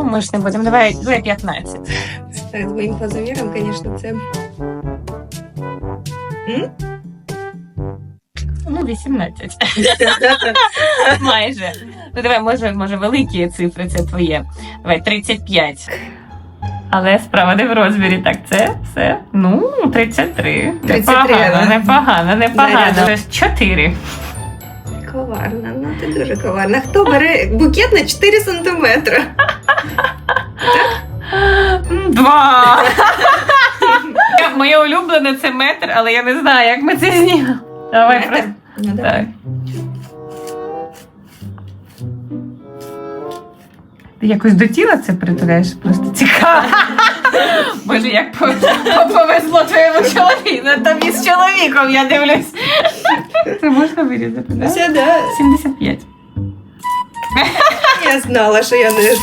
Ну, ми ж не будемо. Давай, давай 15. Так, з моїм позаміром, звісно, це. Ну, 18. Майже. Ну, давай, може, може, великі цифри, це твоє. Давай, 35. Але справа не в розмірі. Так, це все. Ну, 33. 33, непогано, да? непогано, непогано. Це 4. Коварна, ну ти дуже коварна. Хто бере букет на 4 сантиметри? Два. Моє улюблене це метр, але я не знаю, як ми це знімемо. Давай Метр? просто. Ну, давай. Так. Ти якось до тіла це притуляєш? Просто цікаво. Боже, як по- по- повезло твоєму чоловіку. Ну, тобі з чоловіком, я дивлюсь. Це можна вирізати, да? Все, да. 75. Я знала, що я не